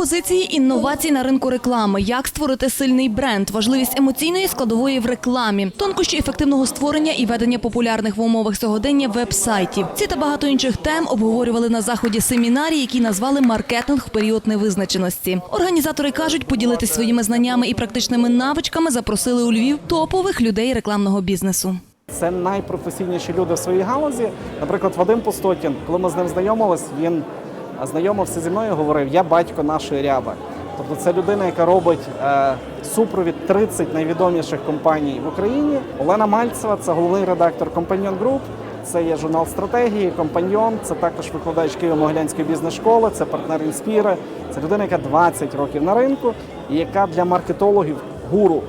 Пропозиції інновацій на ринку реклами, як створити сильний бренд, важливість емоційної складової в рекламі, тонкощі ефективного створення і ведення популярних в умовах сьогодення веб-сайтів. Ці та багато інших тем обговорювали на заході семінарі, який назвали маркетинг в період невизначеності. Організатори кажуть, поділитись своїми знаннями і практичними навичками запросили у Львів топових людей рекламного бізнесу. Це найпрофесійніші люди в своїй галузі. Наприклад, Вадим Пустотін, коли ми з ним знайомились, він знайомився зі мною і говорив: Я батько нашої ряби. Тобто це людина, яка робить е, супровід 30 найвідоміших компаній в Україні. Олена Мальцева це головний редактор Компаньйон Груп. Це є журнал стратегії, компаньйон. Це також викладач Києво-Могилянської бізнес-школи, це партнер Інспіри. Це людина, яка 20 років на ринку і яка для маркетологів гуру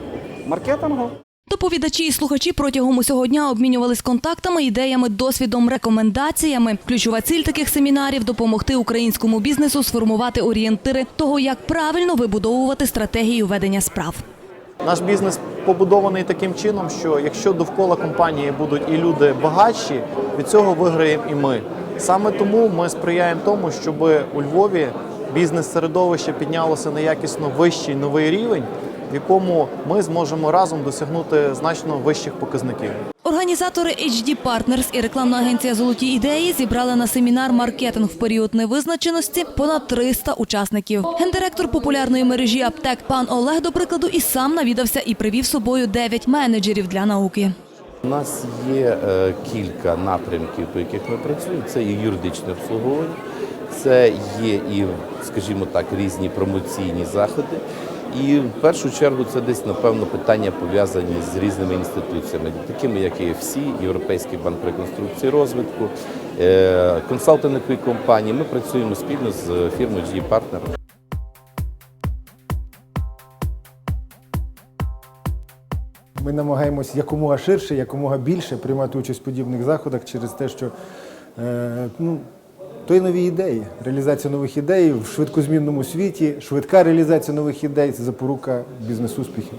маркетингу. Доповідачі і слухачі протягом усього дня обмінювались контактами, ідеями, досвідом, рекомендаціями. Ключова ціль таких семінарів допомогти українському бізнесу сформувати орієнтири того, як правильно вибудовувати стратегію ведення справ. Наш бізнес побудований таким чином, що якщо довкола компанії будуть і люди багатші, від цього виграємо і ми. Саме тому ми сприяємо тому, щоб у Львові бізнес-середовище піднялося на якісно вищий новий рівень, в якому ми зможемо разом досягнути значно вищих показників. Організатори HD Partners і рекламна агенція Золоті ідеї зібрали на семінар маркетинг в період невизначеності понад 300 учасників. Гендиректор популярної мережі аптек пан Олег, до прикладу, і сам навідався і привів з собою 9 менеджерів для науки. У нас є е, кілька напрямків, по яких ми працюємо. Це і юридичне обслуговування, це є і, скажімо так, різні промоційні заходи. І в першу чергу це десь, напевно, питання пов'язані з різними інституціями, такими як ЄФСі, Європейський банк реконструкції розвитку, е, консалтингові компанії. Ми працюємо спільно з фірмою GE Partner. Ми намагаємось якомога ширше, якомога більше приймати участь в подібних заходах через те, що е, ну, то й нові ідеї, реалізація нових ідей в швидкозмінному світі, швидка реалізація нових ідей це запорука бізнес-успіхів.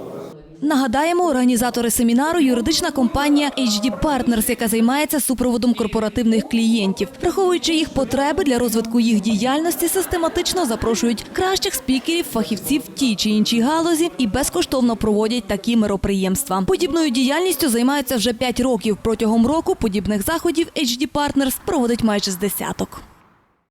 Нагадаємо, організатори семінару – юридична компанія HD Partners, яка займається супроводом корпоративних клієнтів. Враховуючи їх потреби для розвитку їх діяльності, систематично запрошують кращих спікерів, фахівців в тій чи іншій галузі і безкоштовно проводять такі мероприємства. Подібною діяльністю займаються вже 5 років. Протягом року подібних заходів HD Partners проводить майже з десяток.